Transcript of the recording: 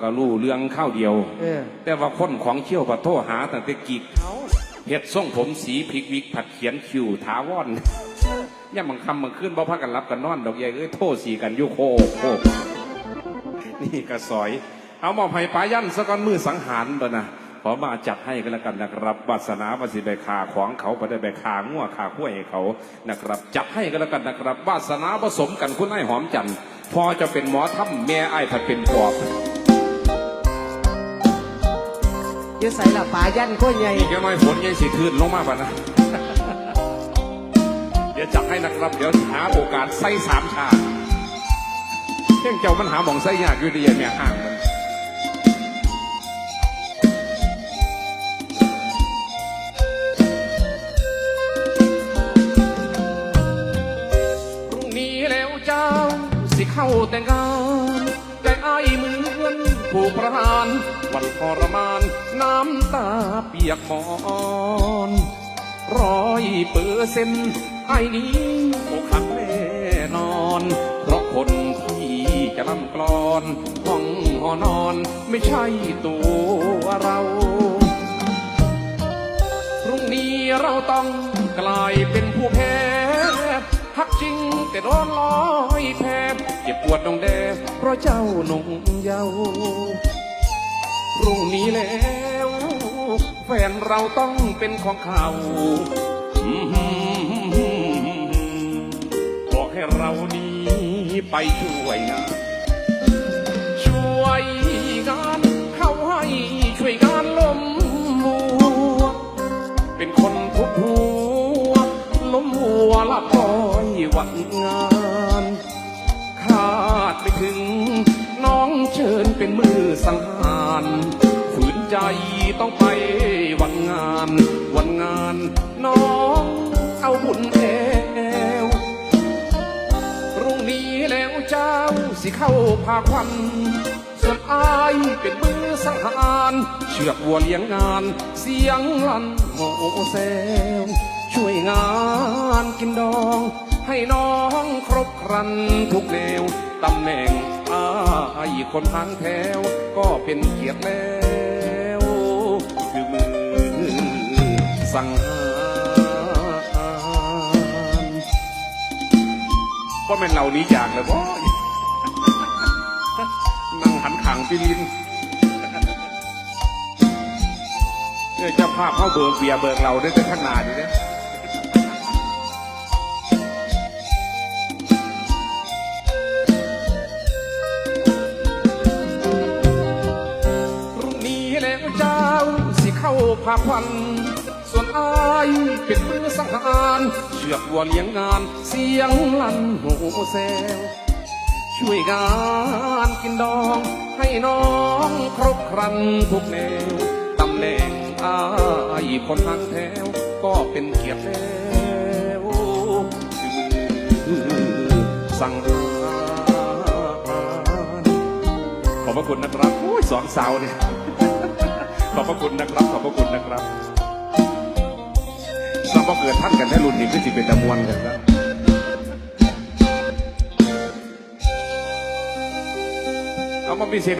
ก็รู้เรื่องข้าวเดียว เออ แต่ว่าคนของเชี่ยวปะโทหาตั้งแต่กีกเขาเฮ็ดทรงผมสีพริกวิก ผัดเขียนคิวถาวรย่ามบางคำบางคืนบ่พักกันรับกันนอน ดอกใหญ่เอ้ยโทษสีกันอยุโคโคนี่กระสอย เอามอบให้ปายันสะก่อนมือสังหารตัวนะขอมาจัดให้กันแล้วกันนะครับวาสนาวาสิไปขาของเขาไปได้ไปขางัวขาขั้วให้เขานะครับ จัดให้กันแล้วกันนะครับวาสนาผสมกันคุณไอ้หอมจันทร์พอจะเป็นหมอถ้ำแม่ไอ้ายผัดเป็นปอบ ยืดใส่ละปลายันก้นใหญ่อีกน้อยฝนยังสิคืนลงมาป่ะนะ เดี๋ยวจับให้นะครับ เดี๋ยวหาโอกาสใส่สามชาเที่ยงเจ้ามันหาหมองใส่ยากอยู่ดีอะเนี่ยห่างมันพรุ่งนี้แล้วเจ้าสิเข้าแต่งงานใจอ้ายเหมื อนผู้ประหาร วันทรมาน น้ำตาเปียกหมอนร้อยเปอร์เซ็นต์ไอ้นี้อกหักแน่นอน เพราะคนที่จะล่ำกลอนห้องหอนอนไม่ใช่ตัวเราพรุ่งนี้เราต้องกลายเป็นผู้แพ้ฮักจริงแต่โดนลอยแพ้ ปวดดองแดเพราะเจ้าหนุ่มเยาว์พรุ่งนี้แล้วแฟนเราต้องเป็นของเขาอื้อหือบอกให้เรานี้ไปช่วยงานช่วยงานเข้าให้ช่วยงานลมมัวเป็นคนทุกหัวล้มหัวละปล่อยหวังงาน ไม่ถึง น้องเชิญเป็นมือสังหารฝืนใจต้องไปวันงาน วันงาน น้องเอาบุญแอวพรุ่งนี้แล้วเจ้าสิเข้าพาควันส่วนอายเป็นมือสังหารเชือกวัวเลี้ยงงาน เสียงลั่นโหแซวช่วยงานกินดอง ให้น้องครบครันทุกแนวตำแหน่งอายคนทางแถว ก็เป็นเกียรติแล้วคือมือสังหารว่าแม่นเหล่านี้อยากเลยบ่นั่งหันขังพี่ลินเจ้าภาพเข้าเบิกเบียร์เบิกเราได้แต่ข้างหน้านี่เนี่ย สิเข้าพาควัน ส่วนอายเป็นมือสังหารเชือกวัวเลี้ยงงาน เสียงลั่นโหแซวช่วยงานกินดอง ให้น้องครบครันทุกแนวตำแหน่งอายคนทางแถว ก็เป็นเกียรติแล้วคือสั่งหารขอบพระคุณนะครับ โอ้ยสองสาวเนี่ย ขอบพระคุณนะครับ ขอบพระคุณนะครับสำหรับเกิดท่านกันได้รุ่นนี้ก็สิเป็นตะมวนกันแล้วเอามาพิเศษ